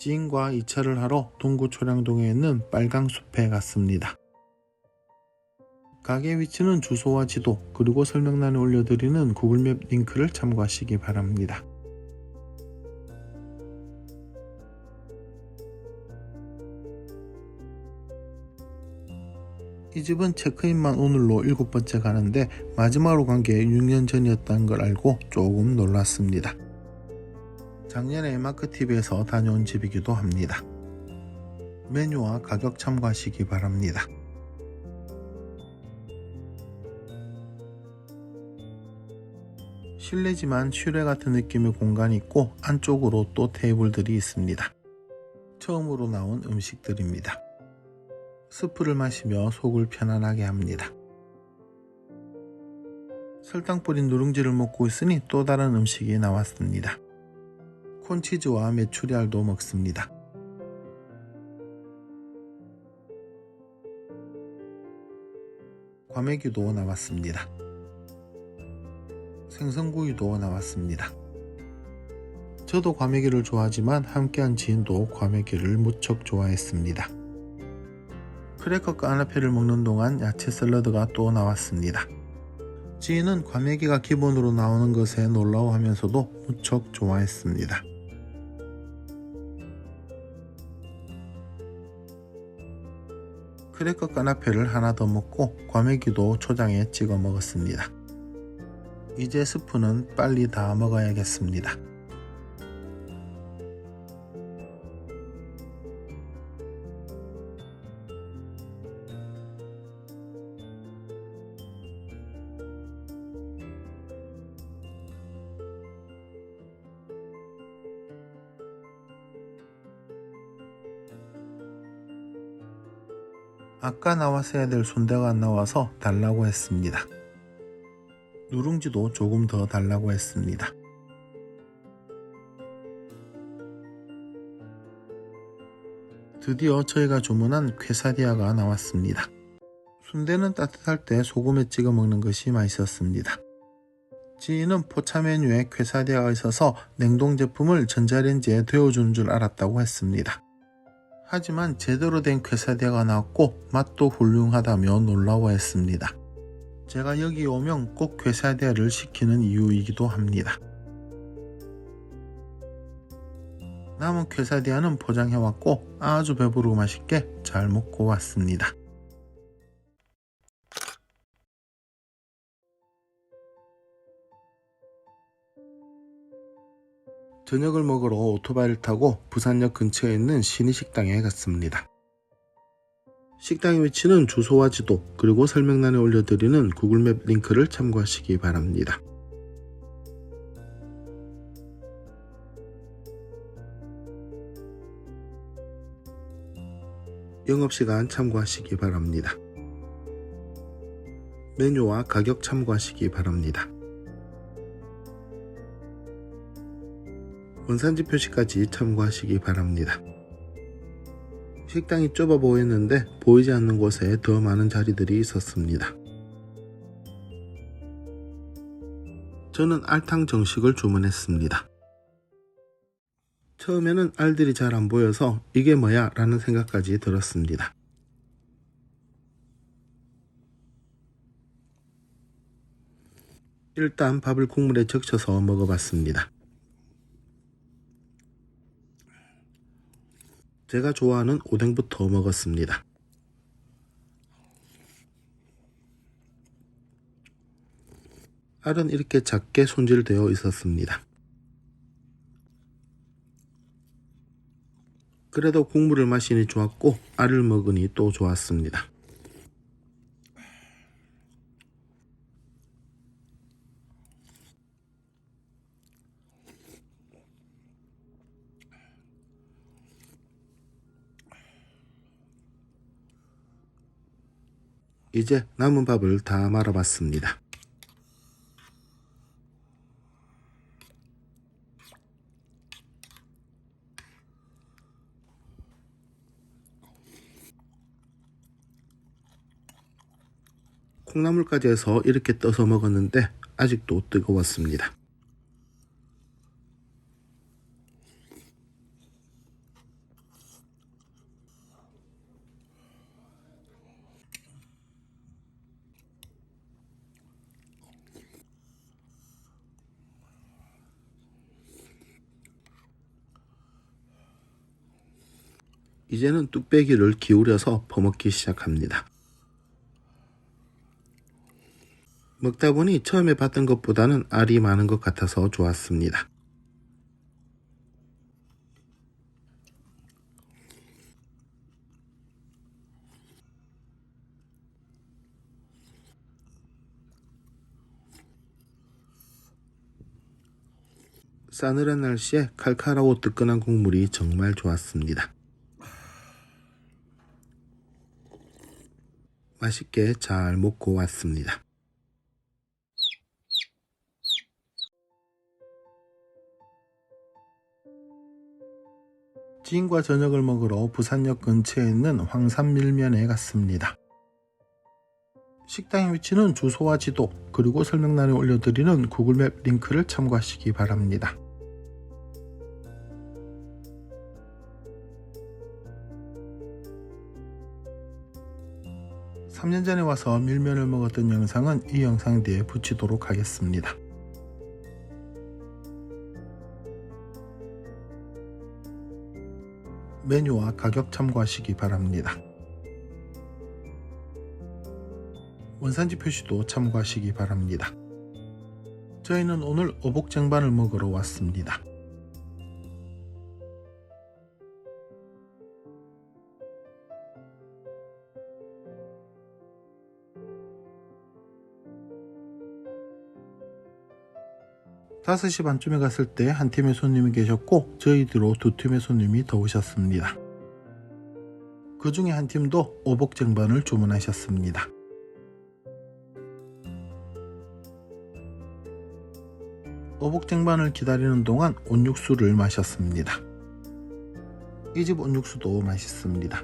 지인과 2차를 하러 동구 초량동에 있는 빨강숲에 갔습니다. 가게 위치는 주소와 지도 그리고 설명란에 올려드리는 구글맵 링크를 참고하시기 바랍니다. 이 집은 체크인만 오늘로 일곱 번째 가는데 마지막으로 간 게 6년 전이었다는 걸 알고 조금 놀랐습니다. 작년에 마크TV에서 다녀온 집이기도 합니다. 메뉴와 가격 참고하시기 바랍니다. 실내지만 슈레 같은 느낌의 공간이 있고 안쪽으로 또 테이블들이 있습니다. 처음으로 나온 음식들입니다. 스프를 마시며 속을 편안하게 합니다. 설탕 뿌린 누룽지를 먹고 있으니 또 다른 음식이 나왔습니다. 콘치즈와 메추리알도 먹습니다. 과메기도 나왔습니다. 생선구이도 나왔습니다. 저도 과메기를 좋아하지만 함께한 지인도 과메기를 무척 좋아했습니다. 크래커 까나페를 먹는 동안 야채 샐러드가 또 나왔습니다. 지인은 과메기가 기본으로 나오는 것에 놀라워하면서도 무척 좋아했습니다. 크래커 까나페를 하나 더 먹고 과메기도 초장에 찍어 먹었습니다. 이제 스프는 빨리 다 먹어야겠습니다. 아까 나왔어야 될 순대가 안 나와서 달라고 했습니다. 누룽지도 조금 더 달라고 했습니다. 드디어 저희가 주문한 퀘사디아가 나왔습니다. 순대는 따뜻할 때 소금에 찍어 먹는 것이 맛있었습니다. 지인은 포차 메뉴에 퀘사디아가 있어서 냉동 제품을 전자레인지에 데워주는 줄 알았다고 했습니다. 하지만 제대로 된 퀘사디아가 나왔고 맛도 훌륭하다며 놀라워했습니다. 제가 여기 오면 꼭 퀘사디아를 시키는 이유이기도 합니다. 남은 퀘사디아는 포장해왔고 아주 배부르고 맛있게 잘 먹고 왔습니다. 저녁을 먹으러 오토바이를 타고 부산역 근처에 있는 신의식당에 갔습니다. 식당의 위치는 주소와 지도 그리고 설명란에 올려드리는 구글맵 링크를 참고하시기 바랍니다. 영업시간 참고하시기 바랍니다. 메뉴와 가격 참고하시기 바랍니다. 원산지 표시까지 참고하시기 바랍니다. 식당이 좁아 보였는데 보이지 않는 곳에 더 많은 자리들이 있었습니다. 저는 알탕 정식을 주문했습니다. 처음에는 알들이 잘 안 보여서 이게 뭐야 라는 생각까지 들었습니다. 일단 밥을 국물에 적셔서 먹어봤습니다. 제가 좋아하는 오뎅부터 먹었습니다. 알은 이렇게 작게 손질되어 있었습니다. 그래도 국물을 마시니 좋았고 알을 먹으니 또 좋았습니다. 이제 남은 밥을 다 말아봤습니다. 콩나물까지 해서 이렇게 떠서 먹었는데 아직도 뜨거웠습니다. 이제는 뚝배기를 기울여서 퍼먹기 시작합니다. 먹다 보니 처음에 봤던 것보다는 알이 많은 것 같아서 좋았습니다. 싸늘한 날씨에 칼칼하고 뜨끈한 국물이 정말 좋았습니다. 맛있게 잘 먹고 왔습니다. 지인과 저녁을 먹으러 부산역 근처에 있는 황산밀면에 갔습니다. 식당의 위치는 주소와 지도 그리고 설명란에 올려드리는 구글맵 링크를 참고하시기 바랍니다. 삼년 전에 와서 밀면을 먹었던 영상은 이 영상 뒤에 붙이도록 하겠습니다. 메뉴와 가격 참고하시기 바랍니다. 원산지 표시도 참고하시기 바랍니다. 저희는 오늘 어복 쟁반을 먹으러 왔습니다. 다섯 시 반쯤에 갔을 때 한 팀의 손님이 계셨고 저희 뒤로 두 팀의 손님이 더 오셨습니다. 그 중에 한 팀도 오복쟁반을 주문하셨습니다. 어복쟁반을 기다리는 동안 온육수를 마셨습니다. 이 집 온육수도 맛있습니다.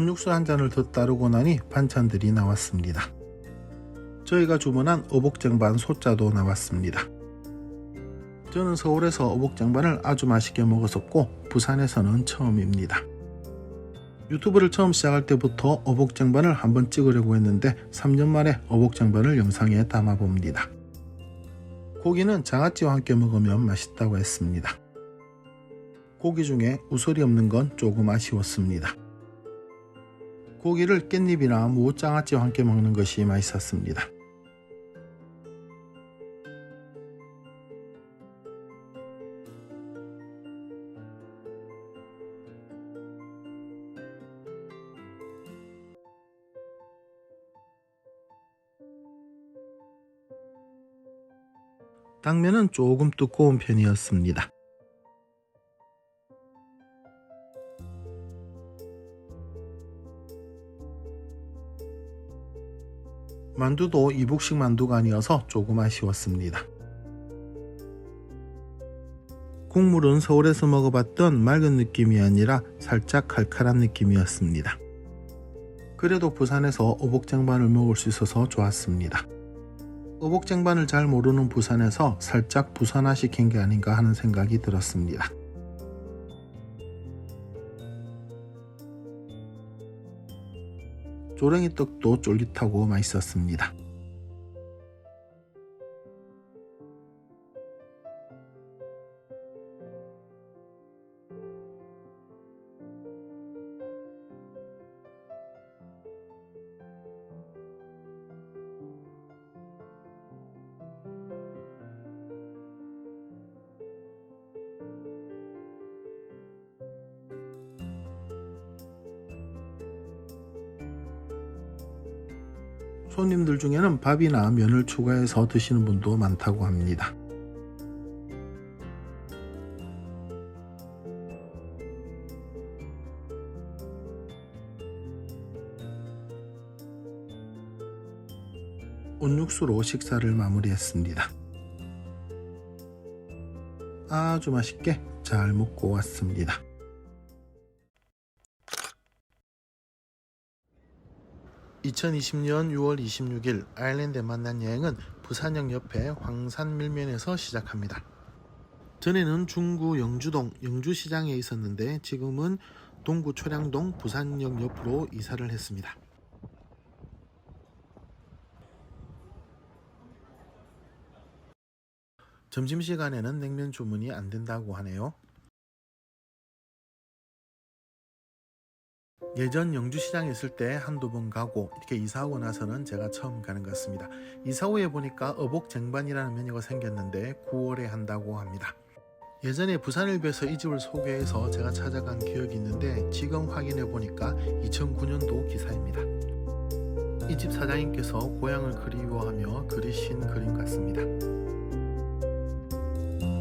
온육수 한 잔을 더 따르고 나니 반찬들이 나왔습니다. 저희가 주문한 어복쟁반 소자도 나왔습니다. 저는 서울에서 어복쟁반을 아주 맛있게 먹었었고 부산에서는 처음입니다. 유튜브를 처음 시작할 때부터 어복쟁반을 한번 찍으려고 했는데 3년 만에 어복쟁반을 영상에 담아봅니다. 고기는 장아찌와 함께 먹으면 맛있다고 했습니다. 고기 중에 우설이 없는 건 조금 아쉬웠습니다. 고기를 깻잎이나 무장아찌와 함께 먹는 것이 맛있었습니다. 당면은 조금 두꺼운 편이었습니다. 만두도 이북식 만두가 아니어서 조금 아쉬웠습니다. 국물은 서울에서 먹어봤던 맑은 느낌이 아니라 살짝 칼칼한 느낌이었습니다. 그래도 부산에서 어복쟁반을 먹을 수 있어서 좋았습니다. 어복쟁반을 잘 모르는 부산에서 살짝 부산화 시킨 게 아닌가 하는 생각이 들었습니다. 조랭이 떡도 쫄깃하고 맛있었습니다. 손님들 중에는 밥이나 면을 추가해서 드시는 분도 많다고 합니다. 온육수로 식사를 마무리했습니다. 아주 맛있게 잘 먹고 왔습니다. 2020년 6월 26일 아일랜드에 만난 여행은 부산역 옆에 황산 밀면에서 시작합니다. 전에는 중구 영주동 영주시장에 있었는데 지금은 동구 초량동 부산역 옆으로 이사를 했습니다. 점심시간에는 냉면 주문이 안 된다고 하네요. 예전 영주시장에 있을 때 한두 번 가고 이렇게 이사하고 나서는 제가 처음 가는 것 같습니다. 이사 후에 보니까 어복 쟁반이라는 메뉴가 생겼는데 9월에 한다고 합니다. 예전에 부산일보에서 이 집을 소개해서 제가 찾아간 기억이 있는데 지금 확인해 보니까 2009년도 기사입니다. 이 집 사장님께서 고향을 그리워하며 그리신 그림 같습니다.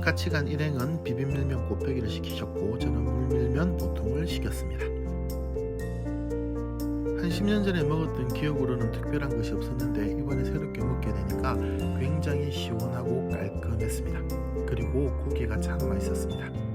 같이 간 일행은 비빔밀면 곱빼기를 시키셨고 저는 물밀면 보통을 시켰습니다. 한 10년 전에 먹었던 기억으로는 특별한 것이 없었는데 이번에 새롭게 먹게 되니까 굉장히 시원하고 깔끔했습니다. 그리고 고기가 참 맛있었습니다.